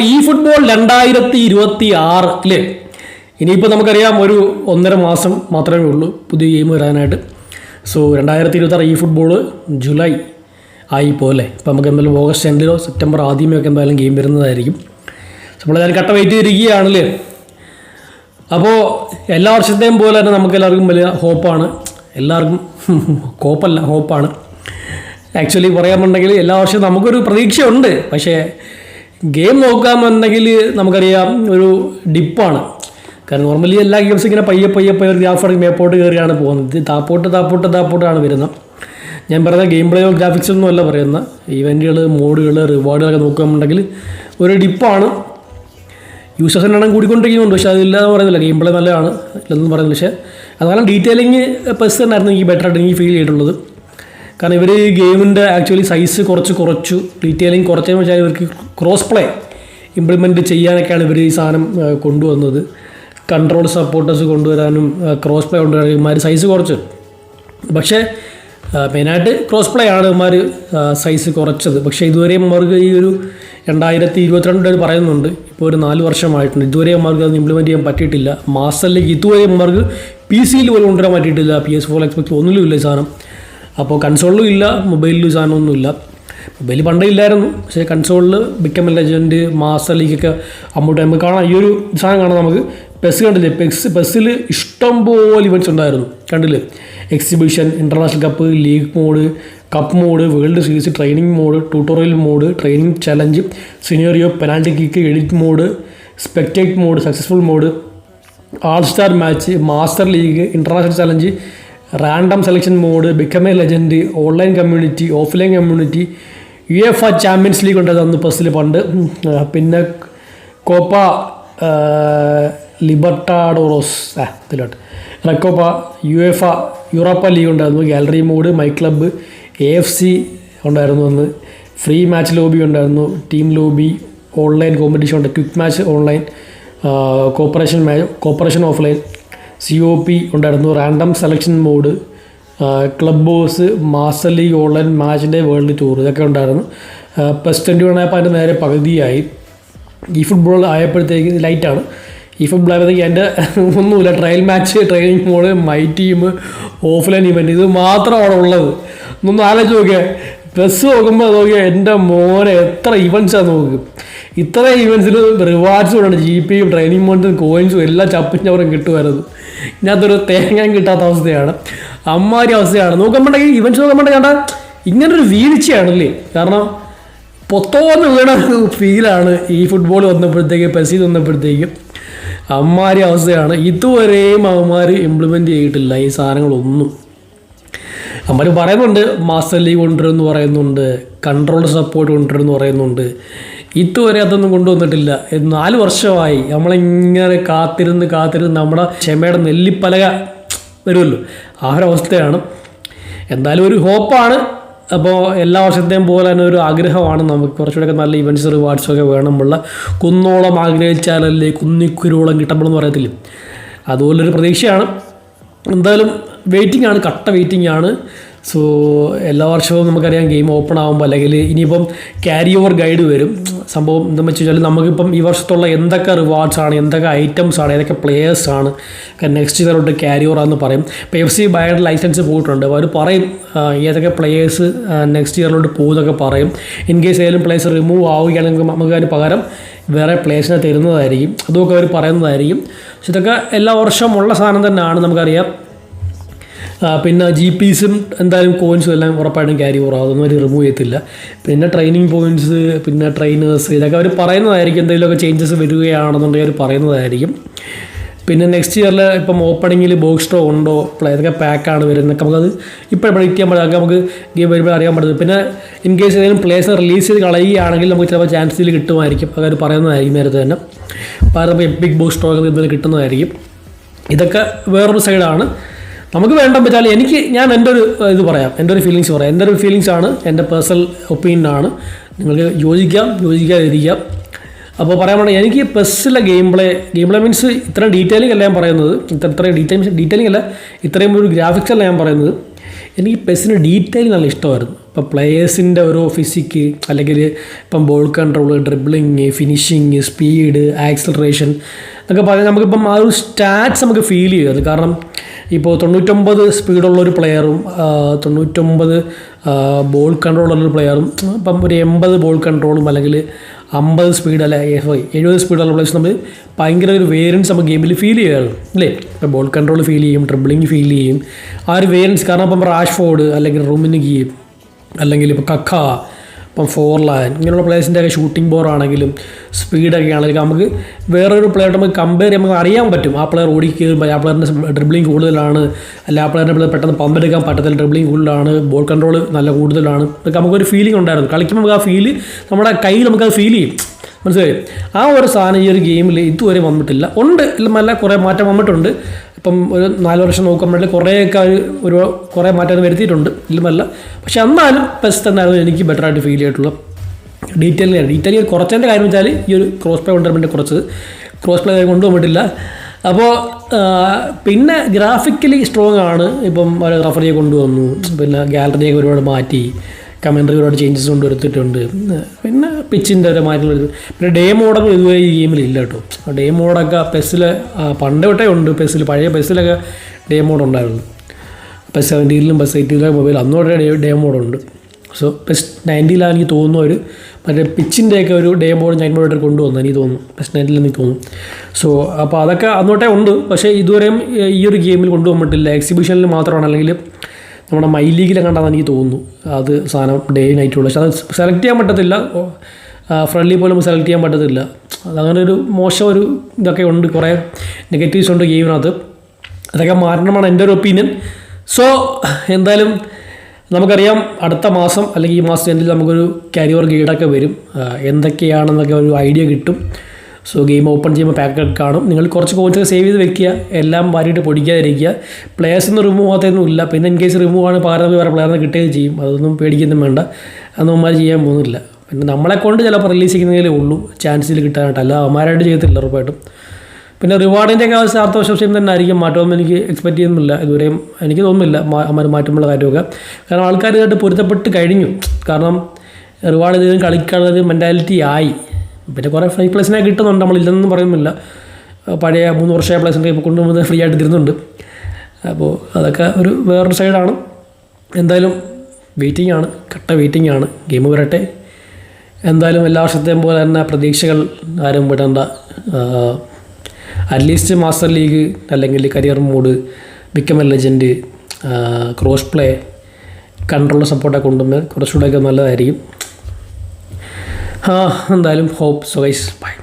അപ്പോൾ ഈ ഫുട്ബോൾ രണ്ടായിരത്തി ഇരുപത്തി ആറ് അല്ലേ ഇനിയിപ്പോൾ നമുക്കറിയാം ഒരു ഒന്നര മാസം മാത്രമേ ഉള്ളൂ പുതിയ ഗെയിം വരാനായിട്ട്. സോ രണ്ടായിരത്തി ഇരുപത്തി ആറ് ഈ ഫുട്ബോൾ ജൂലൈ ആയി പോലെ ഇപ്പോൾ നമുക്ക് എന്തായാലും ഓഗസ്റ്റ് എൻഡിലോ സെപ്റ്റംബർ ആദ്യമേ ഒക്കെ എന്തായാലും ഗെയിം വരുന്നതായിരിക്കും. സോ ഞാൻ കട്ട വെയിറ്റ് ചെയ്തിരിക്കുകയാണല്ലേ? അപ്പോൾ എല്ലാ വർഷത്തെയും പോലെ തന്നെ നമുക്ക് എല്ലാവർക്കും വലിയ ഹോപ്പാണ് എല്ലാവർക്കും കോപ്പല്ല ഹോപ്പാണ് ആക്ച്വലി പറയാമെന്നുണ്ടെങ്കിൽ എല്ലാ വർഷവും നമുക്കൊരു പ്രതീക്ഷയുണ്ട്. പക്ഷേ ഗെയിം നോക്കാമെന്നുണ്ടെങ്കിൽ നമുക്കറിയാം ഒരു ഡിപ്പാണ്. കാരണം നോർമലി എല്ലാ ഗെയിംസും ഇങ്ങനെ പയ്യെ പയ്യെ പയ്യെ ഒരു ഗ്രാഫ് മേപ്പോട്ട് കയറിയാണ് പോകുന്നത്. താപ്പോട്ട് താപ്പോട്ട് താപ്പോട്ടാണ് വരുന്നത്. ഞാൻ പറയുന്ന ഗെയിം പ്ലേയോ ഒന്നും അല്ല പറയുന്ന ഇവന്റുകൾ മോഡുകൾ റിവാർഡുകളൊക്കെ നോക്കുകയാണെന്നുണ്ടെങ്കിൽ ഒരു ഡിപ്പാണ്. യൂസേഴ്സ് എണ്ണം കൂടിക്കൊണ്ടിരിക്കുന്നുണ്ട്. പക്ഷേ അതില്ലാതെ പറയുന്നില്ല. ഗെയിം പ്ലേ നല്ലതാണ്. ഇല്ലെന്ന് പറയുന്നില്ല. പക്ഷേ അതുകാരണം ഡീറ്റെയിലിംഗ് പെസ് തന്നെയായിരുന്നു എനിക്ക് ബെറ്റർ ആയിട്ട് എനിക്ക് ഫീൽ ചെയ്തിട്ടുള്ളത്. കാരണം ഇവർ ഗെയിമിന്റെ ആക്ച്വലി സൈസ് കുറച്ച് കുറച്ചു. ഡീറ്റെയിലിംഗ് കുറച്ചെന്ന് വെച്ചാൽ ഇവർക്ക് ക്രോസ് പ്ലേ ഇംപ്ലിമെന്റ് ചെയ്യാനൊക്കെയാണ് ഇവർ ഈ സാധനം കൊണ്ടുവന്നത്. കൺട്രോൾ സപ്പോർട്ടേഴ്സ് കൊണ്ടുവരാനും ക്രോസ് പ്ലേ കൊണ്ടുവരാനും ഇമാർ സൈസ് കുറച്ച്. പക്ഷേ മെയിനായിട്ട് ക്രോസ് പ്ലേ ആണ് ഇമാർ സൈസ് കുറച്ചത്. പക്ഷേ ഇതുവരെയും അവർക്ക് ഈ ഒരു രണ്ടായിരത്തി ഇരുപത്തിരണ്ട് വരെ പറയുന്നുണ്ട്. ഇപ്പോൾ ഒരു നാല് വർഷമായിട്ടുണ്ട്. ഇതുവരെ അവർക്ക് അത് ഇംപ്ലിമെന്റ് ചെയ്യാൻ പറ്റിയിട്ടില്ല. മാസ്റ്ററിലേക്ക് ഇതുവരെ അവർക്ക് പി സിയിൽ പോലും കൊണ്ടുവരാൻ പറ്റിയിട്ടില്ല. പി എസ് ഫോർ എക്സ്പെക്ട് ഒന്നിലും ഇല്ല സാധനം. അപ്പോൾ കൺസോളിലും ഇല്ല മൊബൈലിൽ സാധനമൊന്നും ഇല്ല. മൊബൈൽ പണ്ടേ ഇല്ലായിരുന്നു പക്ഷേ കൺസോളിൽ ബിക്കം ലെജൻഡ് മാസ്റ്റർ ലീഗൊക്കെ അങ്ങോട്ട് നമുക്ക് കാണാം. ഈ ഒരു സാധനം കാണാം നമുക്ക്. പെസ് കണ്ടില്ലേ? പെസ് പെസ്സിൽ ഇഷ്ടം പോലെ ഇവന്റ്സ് ഉണ്ടായിരുന്നു. കണ്ടില്ലേ? Exhibition international cup league mode cup mode world series training mode tutorial mode training challenge scenario penalty kick edit mode spectate mode successful mode all star match master league international challenge random selection mode become a legend online community offline community UEFA champions league ഉണ്ടായിരുന്നു അന്ന് ബസ്സിൽ പണ്ട് പിന്നെ Copa Libertadores ആ ഇതിലോട്ട്. Recopa UEFA Europa league ഉണ്ടായിരുന്നു. Gallery mode my club A F C ഉണ്ടായിരുന്നു അന്ന്. ഫ്രീ മാച്ച് ലോബി ഉണ്ടായിരുന്നു. ടീം ലോബി ഓൺലൈൻ കോമ്പറ്റീഷൻ ഉണ്ട്. Quick match online cooperation match cooperation offline C O P ഉണ്ടായിരുന്നു. Random selection mode club boss master league online മാച്ചിന്റെ world tour ഇതൊക്കെ ഉണ്ടായിരുന്നു. Plus twenty one ആയപ്പോൾ അതിന്റെ നേരെ പകുതിയായി. ഈ ഫുട്ബോൾ ആയപ്പോഴത്തേക്ക് ലൈറ്റാണ് ഈ ഫുട്ബോൾ ആയപ്പോഴത്തേക്ക് എന്റെ ഒന്നുമില്ല. Trial match training mode my team offline event ഇത് മാത്രമാണ് ഉള്ളത്. ഒന്നൊന്ന് ആലോചിച്ച് നോക്കിയാൽ ബസ് നോക്കുമ്പോൾ നോക്കിയാൽ എന്റെ മോനെ എത്ര ഇവന്റ്സാണ് നോക്ക്. ഇത്ര ഇവന്റ്സിൽ റിവാർഡ്സും ഉണ്ട് ജി പിയും ട്രെയിനിങ് മോഡും കോയിൻസും എല്ലാം ചപ്പും ചവറും കിട്ടുമായിരുന്നു. ഇതിനകത്തൊരു തേങ്ങ കിട്ടാത്ത അവസ്ഥയാണ്. അമ്മാരി അവസ്ഥയാണ്. നോക്കുമ്പോണ്ടെങ്കിൽ ഇവൻസ് നോക്കുമ്പോണ്ടെങ്കിൽ കണ്ട ഇങ്ങനൊരു വീഴ്ചയാണല്ലേ? കാരണം പൊത്തോന്ന് വീണ ഫീലാണ് ഈ ഫുട്ബോൾ വന്നപ്പോഴത്തേക്ക് പെസി വന്നപ്പോഴത്തേക്കും. അമ്മാരി അവസ്ഥയാണ്. ഇതുവരെയും അവന്മാർ ഇംപ്ലിമെന്റ് ചെയ്തിട്ടില്ല ഈ സാധനങ്ങളൊന്നും. അവന്മാർ പറയുന്നുണ്ട് മാസ്റ്റർ ലീഗ് കൊണ്ടുവരുമെന്ന് പറയുന്നുണ്ട് കൺട്രോൾ സപ്പോർട്ട് കൊണ്ടുവരുമെന്ന് പറയുന്നുണ്ട്. ഇതുവരെ അതൊന്നും കൊണ്ടുവന്നിട്ടില്ല. നാല് വർഷമായി നമ്മളിങ്ങനെ കാത്തിരുന്ന് കാത്തിരുന്ന് നമ്മുടെ ക്ഷമയുടെ നെല്ലിപ്പലക വരുമല്ലോ. ആ ഒരു അവസ്ഥയാണ്. എന്തായാലും ഒരു ഹോപ്പാണ് അപ്പോൾ എല്ലാ വർഷത്തെയും പോലെ തന്നെ ഒരു ആഗ്രഹമാണ് നമുക്ക്. കുറച്ചുകൂടെ നല്ല ഇവന്റ്സ് റിവാർഡ്സ് ഒക്കെ വേണമുള്ള കുന്നോളം ആഗ്രഹിച്ചാലല്ലേ കുന്നിക്കുരുവോളം കിട്ടപ്പെടുമെന്ന് പറയത്തില്ലേ? അതുപോലൊരു പ്രതീക്ഷയാണ്. എന്തായാലും വെയിറ്റിംഗ് ആണ് കട്ട വെയിറ്റിംഗ് ആണ്. സോ എല്ലാ വർഷവും നമുക്കറിയാം ഗെയിം ഓപ്പൺ ആകുമ്പോൾ അല്ലെങ്കിൽ ഇനിയിപ്പം ക്യാരി ഓവർ ഗൈഡ് വരും. സംഭവം എന്താണെന്ന് വെച്ച് കഴിഞ്ഞാൽ നമുക്കിപ്പം ഈ വർഷത്തുള്ള എന്തൊക്കെ റിവാർഡ്സ് ആണ് എന്തൊക്കെ ഐറ്റംസ് ആണ് ഏതൊക്കെ പ്ലേയേഴ്സ് ആണ്. നെക്സ്റ്റ് ഇയറിലോട്ട് ക്യാരി ഓവർ ആണെന്ന് പറയും. ഇപ്പോൾ എഫ് സി ബയയുടെ ലൈസൻസ് പോയിട്ടുണ്ട്. അവർ പറയും ഏതൊക്കെ പ്ലേയേഴ്സ് നെക്സ്റ്റ് ഇയറിലോട്ട് പോകുന്നൊക്കെ പറയും. ഇൻ കേസ് ഏതെങ്കിലും പ്ലേയേഴ്സ് റിമൂവ് ആവുകയാണെങ്കിൽ നമുക്ക് അതിന് പകരം വേറെ പ്ലേസിനെ തരുന്നതായിരിക്കും. അതുമൊക്കെ അവർ പറയുന്നതായിരിക്കും. പക്ഷെ ഇതൊക്കെ എല്ലാ വർഷവും ഉള്ള സാധനം തന്നെയാണ് നമുക്കറിയാം. പിന്നെ ജി പീസും എന്തായാലും കോയിൻസും എല്ലാം ഉറപ്പായിട്ടും ക്യാരി ആവും. അതൊന്നും അവർ റിമൂവ് ചെയ്യത്തില്ല. പിന്നെ ട്രെയിനിങ് പോയിന്റ്സ് പിന്നെ ട്രെയിനേഴ്സ് ഇതൊക്കെ അവർ പറയുന്നതായിരിക്കും. എന്തെങ്കിലുമൊക്കെ ചേഞ്ചസ് വരികയാണെന്നുണ്ടെങ്കിൽ അവർ പറയുന്നതായിരിക്കും. പിന്നെ നെക്സ്റ്റ് ഇയറിൽ ഇപ്പം ഓപ്പണിങ്ങിൽ ബോക്സ് സ്റ്റോ ഉണ്ടോ? ഏതൊക്കെ പാക്കാണ് വരുന്നത്? നമുക്കത് ഇപ്പോൾ പ്രൊഡിക്റ്റ് ചെയ്യാൻ പറ്റും നമുക്ക് ഗെയിം വരുമ്പോൾ അറിയാൻ പറ്റും. പിന്നെ ഇൻ കേസ് ഏതെങ്കിലും പ്ലേസ് റിലീസ് ചെയ്ത് കളയുകയാണെങ്കിൽ നമുക്ക് ചിലപ്പോൾ ചാൻസിൽ കിട്ടുമായിരിക്കും. അവർ പറയുന്നതായിരിക്കും നേരത്തെ തന്നെ. കാരണം എപ്പിക് ബോക്സ് സ്റ്റോ ഒക്കെ ഇതിൽ കിട്ടുന്നതായിരിക്കും. ഇതൊക്കെ വേറൊരു സൈഡാണ് നമുക്ക് വേണ്ട വെച്ചാൽ എനിക്ക് ഞാൻ എന്റെ ഒരു ഇത് പറയാം. എന്റെ ഒരു ഫീലിങ്സ് പറയാം. എന്റെ ഒരു ഫീലിങ്സ് ആണ് എന്റെ പേഴ്സണൽ ഒപ്പീനിയൻ ആണ്. നിങ്ങൾക്ക് യോജിക്കാം യോജിക്കാതിരിക്കാം. അപ്പോൾ പറയാൻ എനിക്ക് പെസ്സിലെ game play game play means ഇത്ര ഡീറ്റെയിലിംഗ് അല്ല ഞാൻ പറയുന്നത്. ഇത്ര ഇത്രയും ഡീറ്റെയിൽസ് ഡീറ്റെയിലിംഗ് അല്ല ഇത്രയും ഒരു ഗ്രാഫിക്സ് അല്ല ഞാൻ പറയുന്നത്. എനിക്ക് പെസ്സിന് ഡീറ്റെയിൽ നല്ല ഇഷ്ടമായിരുന്നു. ഇപ്പോൾ പ്ലേയേഴ്സിന്റെ ഓരോ ഫിസിക്ക് അല്ലെങ്കിൽ ഇപ്പം ball control dribbling finishing speed acceleration എന്നൊക്കെ പറഞ്ഞാൽ നമുക്കിപ്പം ആ ഒരു സ്റ്റാറ്റ്സ് നമുക്ക് ഫീൽ ചെയ്യരുത് കാരണം ഇപ്പോൾ തൊണ്ണൂറ്റൊമ്പത് സ്പീഡുള്ള ഒരു പ്ലെയറും തൊണ്ണൂറ്റൊമ്പത് ബോൾ കൺട്രോൾ ഉള്ള ഒരു പ്ലെയറും ഇപ്പം ഒരു എൺപത് ബോൾ കൺട്രോളും അല്ലെങ്കിൽ അമ്പത് സ്പീഡ് അല്ല? സോറി എഴുപത് സ്പീഡുള്ള പ്ലേസ് നമ്മൾ ഭയങ്കര ഒരു വേരിയൻസ് നമ്മൾ ഗെയിമിൽ ഫീൽ ചെയ്യുകയാണ് അല്ലേ? ഇപ്പോൾ ബോൾ കൺട്രോൾ ഫീൽ ചെയ്യും ട്രിബിളിങ് ഫീൽ ചെയ്യും. ആ ഒരു വേരിയൻസ് കാരണം ഇപ്പം റാഷ്ഫോർഡ് അല്ലെങ്കിൽ റുമിനുഗി അല്ലെങ്കിൽ ഇപ്പോൾ കക്ക ഇപ്പം ഫോർ ലൈൻ ഇങ്ങനെയുള്ള പ്ലേസിന്റെ ഒക്കെ ഷൂട്ടിംഗ് ബോർ ആണെങ്കിലും സ്പീഡൊക്കെ ആണെങ്കിലും നമുക്ക് വേറൊരു പ്ലെയർ നമുക്ക് കമ്പയർ ചെയ്യാൻ നമുക്ക് അറിയാൻ പറ്റും. ആ പ്ലെയർ ഓടി കയറുമ്പോൾ ആ പ്ലെയറിന്റെ ഡ്രിബ്ലിംഗ് കൂടുതലാണ്. അല്ല ആ പ്ലെയറിനെ പെട്ടെന്ന് പമ്പെടുക്കാൻ പറ്റത്തില്ല ഡ്രിബ്ലിംഗ് കൂടുതലാണ്. ബോൾ കൺട്രോൾ നല്ല കൂടുതലാണ്. ഇതൊക്കെ നമുക്കൊരു ഫീലിംഗ് ഉണ്ടായിരുന്നു. കളിക്കുമ്പോൾ നമുക്ക് ആ ഫീൽ നമ്മുടെ കയ്യിൽ നമുക്കത് ഫീൽ ചെയ്യും. മനസ്സിലായി? ആ ഒരു സാധനം ഈ ഒരു ഗെയിമിൽ ഇതുവരെ വന്നിട്ടില്ല. ഉണ്ട്. ഇല്ല നല്ല കുറേ മാറ്റം വന്നിട്ടുണ്ട്. ഇപ്പം ഒരു നാല് വർഷം നോക്കുമ്പോഴേ കുറേയൊക്കെ ഒരു കുറേ മാറ്റം വരുത്തിയിട്ടുണ്ട്. ഇല്ലെന്നല്ല പക്ഷെ എന്നാലും ബെസ്റ്റ് എന്നായിരുന്നു എനിക്ക് ബെറ്റർ ആയിട്ട് ഫീൽ ചെയ്തിട്ടുള്ളത്. ഡീറ്റെയിൽ ഡീറ്റെയിൽ കുറച്ചതിന്റെ കാര്യം വെച്ചാൽ ഈ ഒരു ക്രോസ് പ്ലേ കൊണ്ടുവരുമ്പോൾ കുറച്ച് ക്രോസ് പ്ലേ കൊണ്ടുവന്നിട്ടില്ല അപ്പോൾ പിന്നെ ഗ്രാഫിക്കലി സ്ട്രോങ് ആണ്. ഇപ്പം റഫറിയെ കൊണ്ടുവന്നു. പിന്നെ ഗാലറിയൊക്കെ ഒരുപാട് മാറ്റി. കമൻട്രി ഒരുപാട് ചേഞ്ചസ് കൊണ്ടുവരുത്തിയിട്ടുണ്ട് പിന്നെ പിച്ചിന്റെ വരുത്തി പിന്നെ ഡേ മോഡൊക്കെ ഇതുവരെ ഈ ഗെയിമിൽ ഇല്ല കേട്ടോ. ഡേ മോഡൊക്കെ പെസ്സിൽ പണ്ട് തൊട്ടേ ഉണ്ട് പെസ്സിൽ പഴയ പെസ്സിലൊക്കെ ഡേ മോഡ് ഉണ്ടായിരുന്നു. പെസ് സെവന്റീനിലും പെസ് എയ്റ്റീനിലും മൊബൈൽ അന്നോടെ ഡേ ഡേ മോഡുണ്ട് സോ പെസ് നയന്റീനിലാണ് എനിക്ക് തോന്നുന്നു ഒരു മറ്റേ പിച്ചിന്റെയൊക്കെ ഒരു ഡേ മോഡ് നൈറ്റ് മോഡായിട്ട് കൊണ്ടുവന്നു എനിക്ക് തോന്നുന്നു. പെസ് നയന്റീനിൽ എനിക്ക് തോന്നുന്നു. സോ അപ്പോൾ അതൊക്കെ അന്നോട്ടേ ഉണ്ട്. പക്ഷേ ഇതുവരെയും ഈ ഒരു ഗെയിമിൽ കൊണ്ടുപോകാൻ എക്സിബിഷനിൽ മാത്രമാണ്. അല്ലെങ്കിൽ നമ്മുടെ മൈ ലീഗിലെ കണ്ടാന്ന് എനിക്ക് തോന്നുന്നു. അത് സാധനം ഡേ നൈറ്റ് ഉള്ളത് പക്ഷെ അത് സെലക്ട് ചെയ്യാൻ പറ്റത്തില്ല. ഫ്രണ്ട്ലി പോലും സെലക്ട് ചെയ്യാൻ പറ്റത്തില്ല. അതങ്ങനെ ഒരു മോശം ഒരു ഇതൊക്കെ ഉണ്ട്. കുറേ നെഗറ്റീവ്സ് ഉണ്ട് ഗെയിമിനകത്ത് അതൊക്കെ മാറ്റണമെന്നാണ് എന്റെ ഒരു ഒപ്പീനിയൻ സോ എന്തായാലും നമുക്കറിയാം അടുത്ത മാസം അല്ലെങ്കിൽ ഈ മാസം എൻഡിൽ നമുക്കൊരു കരിയർ ഗൈഡൊക്കെ വരും. എന്തൊക്കെയാണെന്നൊക്കെ ഒരു ഐഡിയ കിട്ടും. സോ ഗെയിം ഓപ്പൺ ചെയ്യുമ്പോൾ പാക്കൊക്കെ കാണും. നിങ്ങൾ കുറച്ച് കോയിൻസൊക്കെ സേവ് ചെയ്ത് വെക്കുക. എല്ലാം വാരിയിട്ട് പൊടിക്കാതിരിക്കുക. പ്ലേയേഴ്സൊന്നും റിമൂവ് ആകത്തൊന്നും ഇല്ല. പിന്നെ ഇൻ കേസ് റിമൂവ് ആണ് പകരം വേറെ പ്ലെയറിനെ കിട്ടുകയും ചെയ്യും. അതൊന്നും പേടിക്കുന്നു വേണ്ട. അതൊന്നും അവന്മാർ ചെയ്യാൻ പോകുന്നില്ല. പിന്നെ നമ്മളെ കൊണ്ട് ചിലപ്പോൾ റിലീസ് ചെയ്യുന്നതിലേ ഉള്ളൂ. ചാൻസിൽ കിട്ടാനായിട്ട്. അല്ല അവന്മാരായിട്ട് ചെയ്യത്തില്ല ഉറപ്പായിട്ടും. പിന്നെ റിവാർഡിന്റെ ഒക്കെ വർഷം തന്നെ ആയിരിക്കും. മാറ്റമൊന്നും എനിക്ക് എക്സ്പെക്ട് ചെയ്യുന്നില്ല. ഇതുവരെയും എനിക്ക് തോന്നുന്നില്ല. അമ്മ മാറ്റമുള്ള കാര്യമൊക്കെ. കാരണം ആൾക്കാർ ഇതായിട്ട് പൊരുത്തപ്പെട്ട് കഴിഞ്ഞു. കാരണം റിവാർഡ് ചെയ്തതും കളിക്കാനുള്ള ഒരു മെന്റാലിറ്റി ആയി. പിന്നെ കുറേ ഫ്രീ പ്ലേസിനെ കിട്ടുന്നുണ്ട്. നമ്മളില്ലെന്നും പറയുന്നില്ല. പഴയ മൂന്ന് വർഷമായ പ്ലേസിന്റെ ഇപ്പോൾ കൊണ്ടുവന്ന് ഫ്രീ ആയിട്ട് തരുന്നുണ്ട്. അപ്പോൾ അതൊക്കെ ഒരു വേറൊരു സൈഡാണ് എന്തായാലും വെയിറ്റിംഗ് ആണ്. കട്ട വെയിറ്റിംഗ് ആണ്. ഗെയിം വരട്ടെ. എന്തായാലും എല്ലാ വർഷത്തെയും പോലെ തന്നെ പ്രതീക്ഷകൾ ആരും വിടേണ്ട. അറ്റ്ലീസ്റ്റ് മാസ്റ്റർ ലീഗ് അല്ലെങ്കിൽ career mode become a legend cross play control സപ്പോർട്ടൊക്കെ കൊണ്ടുവന്ന് കുറച്ചുകൂടെയൊക്കെ നല്ലതായിരിക്കും. എന്തായാലും ഹോപ്പ് സോ ഗൈസ് ബൈ